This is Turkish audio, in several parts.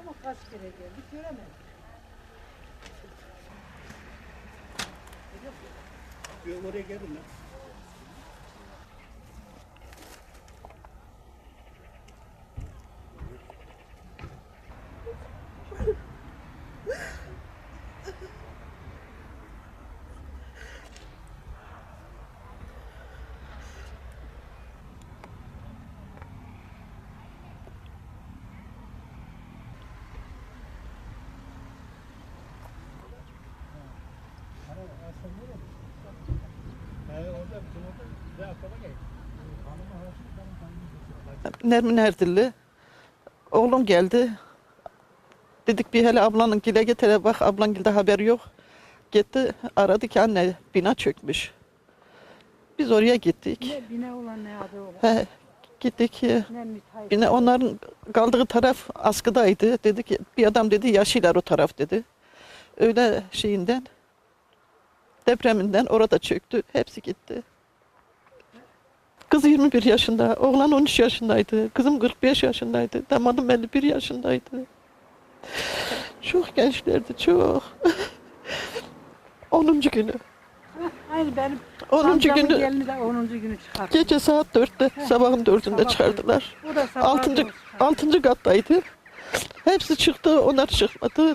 Ama kaç kere geldik göremedik. Oraya gelin lan. Nermin Erdilli. Oğlum geldi. Dedik bir hele ablanın gile getire bak ablan gilde haberi yok. Gitti aradı ki anne bina çökmüş. Biz oraya gittik. Ne bine olan ne adı olan. He, gittik. Yine onların kaldığı taraf askıdaydı. Dedi ki bir adam dedi yaşlılar o taraf dedi. Öyle şeyinden depreminden orada çöktü. Hepsi gitti. Kız 21 yaşında, oğlan 13 yaşındaydı. Kızım 45 yaşındaydı. Damadım 51 yaşındaydı. Çok gençlerdi, çok. 10. günü. Aynı benim 10. amcamın günü gelini de 10. günü çıkarttı. gece saat 4'te, sabahın 4'ünde sabah çıkardılar. O da sabah Altıncı, doğru çıkarttı. altıncı kattaydı. Hepsi çıktı, onlar çıkmadı.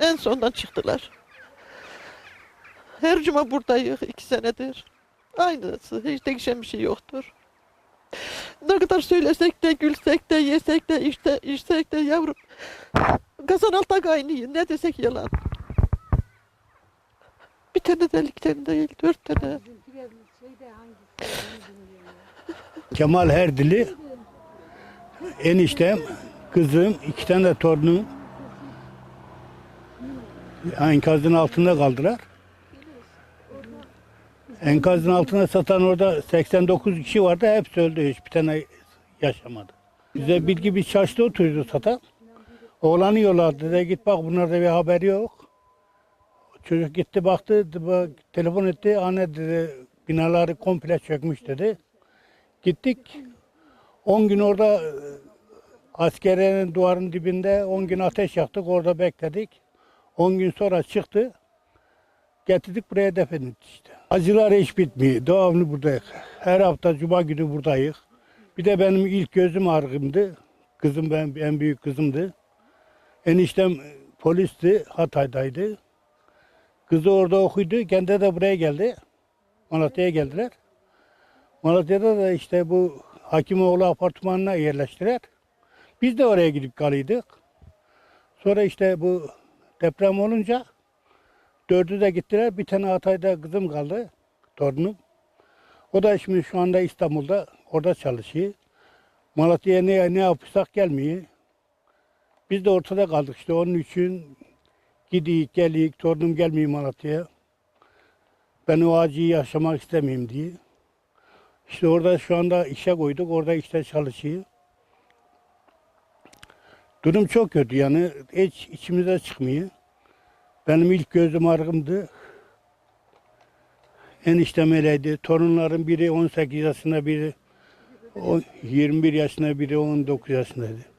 En sondan çıktılar. Her cuma buradayız iki senedir. Aynısı, hiç değişen bir şey yoktur. Ne kadar söylesek de, gülsek de, yesek de, işte, içsek de yavrum. Kazan altta kaynıyor, ne desek yalan. Bir tane delikten değil, dört tane. Kemal Herdili, eniştem, kızım, iki tane de torunum enkazın altında kaldılar. Enkazın altına satan orada 89 kişi vardı. Hepsi öldü. Hiçbir tane yaşamadı. Bize bilgi bir çarşıda oturuyordu satan. Oğlanı yolladı. Dedi git bak bunlarda bir haberi yok. Çocuk gitti baktı. Telefon etti. Anne dedi binaları komple çökmüş dedi. Gittik. 10 gün orada e, askeriyenin duvarın dibinde 10 gün ateş yaktık. Orada bekledik. 10 gün sonra çıktı. Getirdik buraya defnettik işte. Acılar hiç bitmiyor. Devamlı buradayız. Her hafta cuma günü buradayız. Bir de benim ilk gözüm ağrımdı. Kızım ben en büyük kızımdı. Eniştem polisti. Hatay'daydı. Kızı orada okuydu. Kendi de buraya geldi. Malatya'ya geldiler. Malatya'da da işte bu Hakimoğlu apartmanına yerleştiler. Biz de oraya gidip kalıyorduk. Sonra işte bu deprem olunca dördü de gittiler. Bir tane Hatay'da kızım kaldı. Torunum. O da şimdi şu anda İstanbul'da orada çalışıyor. Malatya'ya ne, ne yapırsak gelmiyor. Biz de ortada kaldık işte onun için gidiyik geliyik torunum gelmiyor Malatya'ya. Ben o acıyı yaşamak istemeyeyim diye. İşte orada şu anda işe koyduk. Orada işte çalışıyor. Durum çok kötü yani. Hiç içimize çıkmıyor. Benim ilk gözüm ağrımdı. Eniştem öyleydi. Torunların biri 18 yaşında, biri o 21 yaşında, biri 19 yaşındaydı.